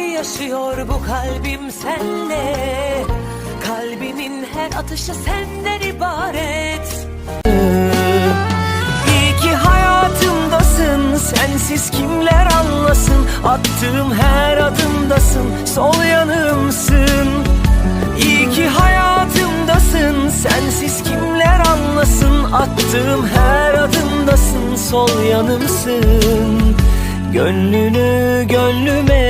yaşıyor bu kalbim senle. Kalbimin her atışı senden ibaret. İyi ki hayatımdasın Sensiz kimler anlasın? Attığım her adımdasın Sol yanımsın. İyi ki hayatımdasın Sensiz kimler anlasın? Attığım her adımdasın Sol yanımsın. Gönlünü gönlüme